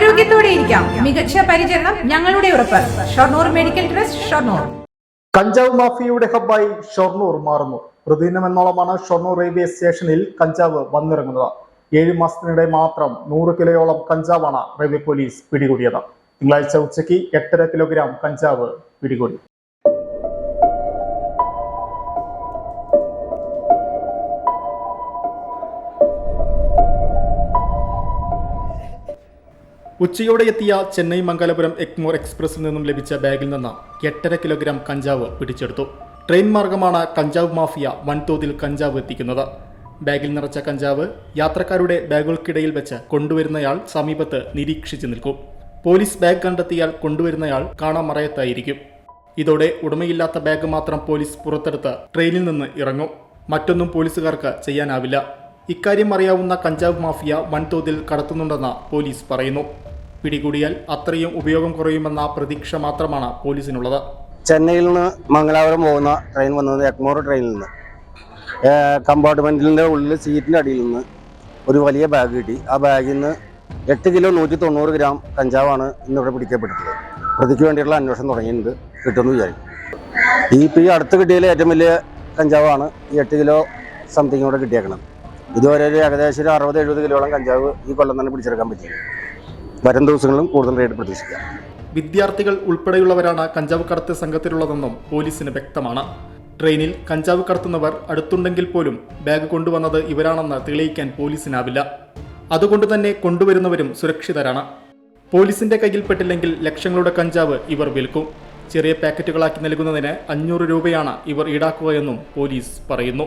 ആരോഗ്യത്തോടെ ഇരിക്കാം. മികച്ച പരിചരണം ഞങ്ങളുടെ ഉറപ്പ്. Shoranur medical trust Shoranur. കഞ്ചാവ് മാഫിയയുടെ ഹബ്ബായി ഷൊർണൂർ മാറുന്നു. പ്രതിദിനം എന്നോളമാണ് ഷൊർണൂർ റെയിൽവേ സ്റ്റേഷനിൽ കഞ്ചാവ് വന്നിറങ്ങുന്നത്. ഏഴ് മാസത്തിനിടെ മാത്രം നൂറ് കിലോയോളം കഞ്ചാവാണ് റെയിൽവേ പോലീസ് പിടികൂടിയത്. തിങ്കളാഴ്ച ഉച്ചയ്ക്ക് എട്ടര കിലോഗ്രാം കഞ്ചാവ് പിടികൂടി. ഉച്ചയോടെ എത്തിയ ചെന്നൈ മംഗലപുരം എക്മോർ എക്സ്പ്രസിൽ നിന്നും ലഭിച്ച ബാഗിൽ നിന്ന് എട്ടര കിലോഗ്രാം കഞ്ചാവ് പിടിച്ചെടുത്തു. ട്രെയിൻ മാർഗമാണ് കഞ്ചാവ് മാഫിയ വൻതോതിൽ കഞ്ചാവ് എത്തിക്കുന്നത്. ബാഗിൽ നിറച്ച കഞ്ചാവ് യാത്രക്കാരുടെ ബാഗുകൾക്കിടയിൽ വെച്ച് കൊണ്ടുവരുന്നയാൾ സമീപത്ത് നിരീക്ഷിച്ചു നിൽക്കും. പോലീസ് ബാഗ് കണ്ടെത്തിയാൽ കൊണ്ടുവരുന്നയാൾ കാണാൻ മറയത്തായിരിക്കും. ഇതോടെ ഉടമയില്ലാത്ത ബാഗ് മാത്രം പോലീസ് പുറത്തെടുത്ത് ട്രെയിനിൽ നിന്ന് ഇറങ്ങും. മറ്റൊന്നും പോലീസുകാർക്ക് ചെയ്യാനാവില്ല. ഇക്കാര്യം അറിയാവുന്ന കഞ്ചാവ് മാഫിയ വൻതോതിൽ കടത്തുന്നുണ്ടെന്ന് പോലീസ് പറയുന്നു. പിടികൂടിയാൽ അത്രയും ഉപയോഗം കുറയുമെന്ന പ്രതീക്ഷ മാത്രമാണ് പോലീസിനുള്ളത്. ചെന്നൈയിൽ നിന്ന് മംഗലാപുരം പോകുന്ന ട്രെയിൻ വന്നത് എക്മോർ ട്രെയിനിൽ നിന്ന്. കമ്പാർട്ട്മെന്റിന്റെ ഉള്ളിൽ സീറ്റിന്റെ അടിയിൽ നിന്ന് ഒരു വലിയ ബാഗ് കിട്ടി. ആ ബാഗിൽ നിന്ന് എട്ട് കിലോ നൂറ്റി തൊണ്ണൂറ് ഗ്രാം കഞ്ചാവാണ് ഇന്നിവിടെ പിടിക്കപ്പെട്ടിട്ടുള്ളത്. പ്രതിക്ക് വേണ്ടിയിട്ടുള്ള അന്വേഷണം തുടങ്ങിയിട്ടുണ്ട്. കിട്ടുമെന്ന് വിചാരിക്കും ഈ ഈ അടുത്ത് കിട്ടിയതിൽ ഏറ്റവും വലിയ കഞ്ചാവാണ് ഈ എട്ട് കിലോ സംതിങ്ങോടെ ഇവിടെ കിട്ടിയേക്കുന്നത് ഇതുവരെ ഒരു ഏകദേശം ഒരു അറുപത് എഴുപത് കിലോളം കഞ്ചാവ് ഈ കൊല്ലം തന്നെ പിടിച്ചെടുക്കാൻ പറ്റി വരും ദിവസങ്ങളിലും കൂടുതൽ റെയ്ഡ് പ്രതീക്ഷിക്കാം. വിദ്യാർത്ഥികൾ ഉൾപ്പെടെയുള്ളവരാണ് കഞ്ചാവ് കടത്ത് സംഘത്തിലുള്ളതെന്നും പോലീസിന് വ്യക്തമാണ്. ട്രെയിനിൽ കഞ്ചാവ് കടത്തുന്നവർ അടുത്തുണ്ടെങ്കിൽ പോലും ബാഗ് കൊണ്ടുവന്നത് ഇവരാണെന്ന് തെളിയിക്കാൻ പോലീസിനാവില്ല. അതുകൊണ്ട് തന്നെ കൊണ്ടുവരുന്നവരും സുരക്ഷിതരാണ്. പോലീസിന്റെ കയ്യിൽപ്പെട്ടില്ലെങ്കിൽ ലക്ഷങ്ങളുടെ കഞ്ചാവ് ഇവർ വിൽക്കും. ചെറിയ പാക്കറ്റുകളാക്കി നൽകുന്നതിന് അഞ്ഞൂറ് രൂപയാണ് ഇവർ ഈടാക്കുകയെന്നും പോലീസ് പറയുന്നു.